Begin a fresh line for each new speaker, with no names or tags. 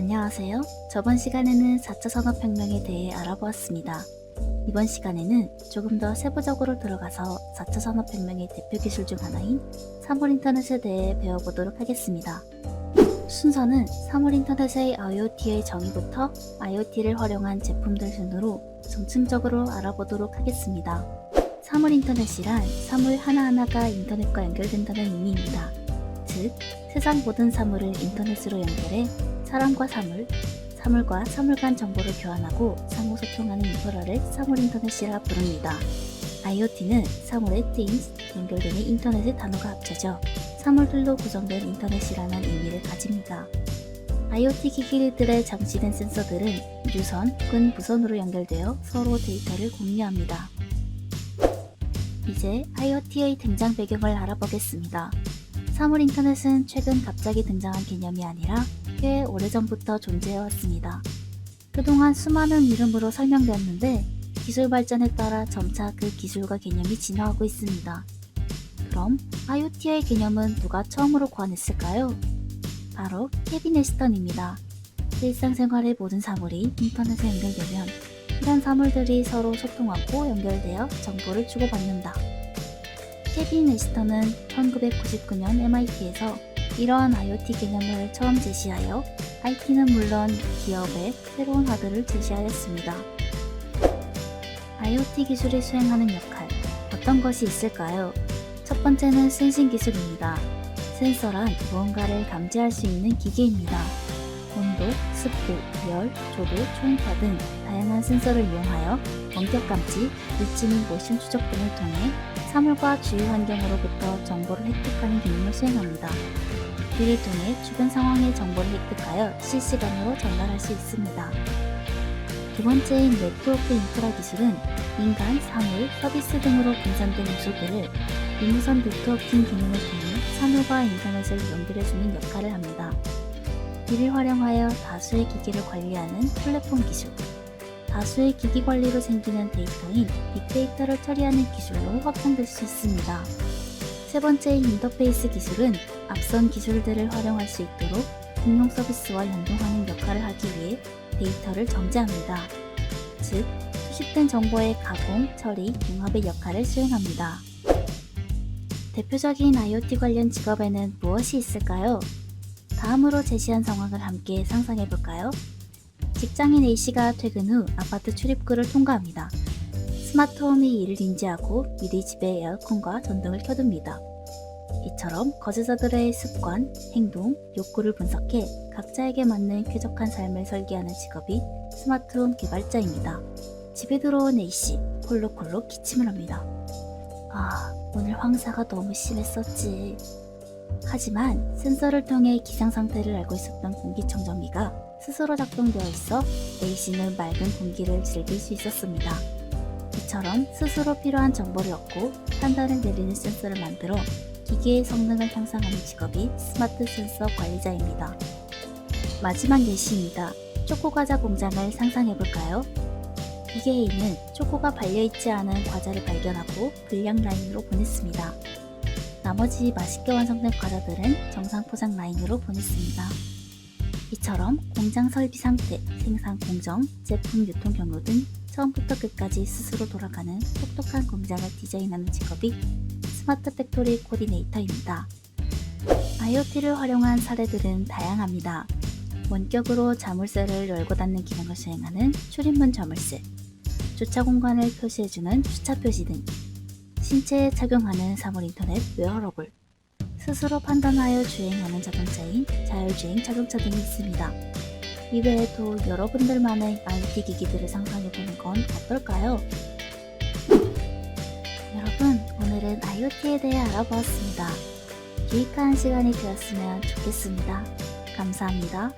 안녕하세요. 저번 시간에는 4차 산업혁명에 대해 알아보았습니다. 이번 시간에는 조금 더 세부적으로 들어가서 4차 산업혁명의 대표 기술 중 하나인 사물 인터넷에 대해 배워보도록 하겠습니다. 순서는 사물 인터넷의 IoT의 정의부터 IoT를 활용한 제품들 순으로 점층적으로 알아보도록 하겠습니다. 사물 인터넷이란 사물 하나하나가 인터넷과 연결된다는 의미입니다. 즉, 세상 모든 사물을 인터넷으로 연결해 사람과 사물, 사물과 사물 간 정보를 교환하고 상호 소통하는 인프라를 사물 인터넷이라 부릅니다. IoT는 사물의 Things, 연결되는 인터넷의 단어가 합쳐져 사물들로 구성된 인터넷이라는 의미를 가집니다. IoT 기기들에 장치된 센서들은 유선 혹은 무선으로 연결되어 서로 데이터를 공유합니다. 이제 IoT의 등장 배경을 알아보겠습니다. 사물 인터넷은 최근 갑자기 등장한 개념이 아니라 꽤 오래전부터 존재해왔습니다. 그동안 수많은 이름으로 설명되었는데 기술 발전에 따라 점차 그 기술과 개념이 진화하고 있습니다. 그럼 IoT의 개념은 누가 처음으로 고안했을까요? 바로 케빈 에스턴입니다. 일상생활의 모든 사물이 인터넷에 연결되면 이런 사물들이 서로 소통하고 연결되어 정보를 주고받는다. 케빈 에스턴은 1999년 MIT에서 이러한 IoT 개념을 처음 제시하여 IT는 물론 기업에 새로운 하드를 제시하였습니다. IoT 기술이 수행하는 역할, 어떤 것이 있을까요? 첫 번째는 센싱 기술입니다. 센서란 무언가를 감지할 수 있는 기계입니다. 온도, 습도, 열, 조도, 초음파 등 다양한 센서를 이용하여 원격 감지, 및 모션 추적 등을 통해 사물과 주위 환경으로부터 정보를 획득하는 기능을 수행합니다. 이를 통해 주변 상황의 정보를 획득하여 실시간으로 전달할 수 있습니다. 두 번째인 네트워크 인프라 기술은 인간, 사물, 서비스 등으로 분산된 요소들을 유무선 네트워킹 기능을 통해 사물과 인터넷을 연결해주는 역할을 합니다. 이를 활용하여 다수의 기기를 관리하는 플랫폼 기술, 다수의 기기 관리로 생기는 데이터인 빅데이터를 처리하는 기술로 확장될 수 있습니다. 세 번째인 인터페이스 기술은 앞선 기술들을 활용할 수 있도록 공용 서비스와 연동하는 역할을 하기 위해 데이터를 정제합니다. 즉, 수집된 정보의 가공, 처리, 융합의 역할을 수행합니다. 대표적인 IoT 관련 직업에는 무엇이 있을까요? 다음으로 제시한 상황을 함께 상상해 볼까요? 직장인 A씨가 퇴근 후 아파트 출입구를 통과합니다. 스마트홈이 이를 인지하고 미리 집에 에어컨과 전등을 켜둡니다. 이처럼 거주자들의 습관, 행동, 욕구를 분석해 각자에게 맞는 쾌적한 삶을 설계하는 직업이 스마트홈 개발자입니다. 집에 들어온 A씨, 콜록콜록 기침을 합니다. 아, 오늘 황사가 너무 심했었지. 하지만 센서를 통해 기상 상태를 알고 있었던 공기청정기가 스스로 작동되어 있어 A씨는 맑은 공기를 즐길 수 있었습니다. 이처럼 스스로 필요한 정보를 얻고 판단을 내리는 센서를 만들어 기계의 성능을 향상하는 직업이 스마트 센서 관리자입니다. 마지막 예시입니다. 초코과자 공장을 상상해볼까요? 기계 A는 초코가 발려있지 않은 과자를 발견하고 불량 라인으로 보냈습니다. 나머지 맛있게 완성된 과자들은 정상 포장 라인으로 보냈습니다. 이처럼 공장 설비 상태, 생산 공정, 제품 유통 경로 등 처음부터 끝까지 스스로 돌아가는 똑똑한 공장을 디자인하는 직업이 스마트 팩토리 코디네이터입니다. IoT를 활용한 사례들은 다양합니다. 원격으로 자물쇠를 열고 닫는 기능을 수행하는 출입문 자물쇠, 주차 공간을 표시해주는 주차 표시 등 신체에 착용하는 사물 인터넷 웨어러블, 스스로 판단하여 주행하는 자동차인 자율주행 자동차 등이 있습니다. 이외에도 여러분들만의 IoT 기기들을 상상해보는 건 어떨까요? 여러분, 오늘은 IoT에 대해 알아보았습니다. 유익한 시간이 되었으면 좋겠습니다. 감사합니다.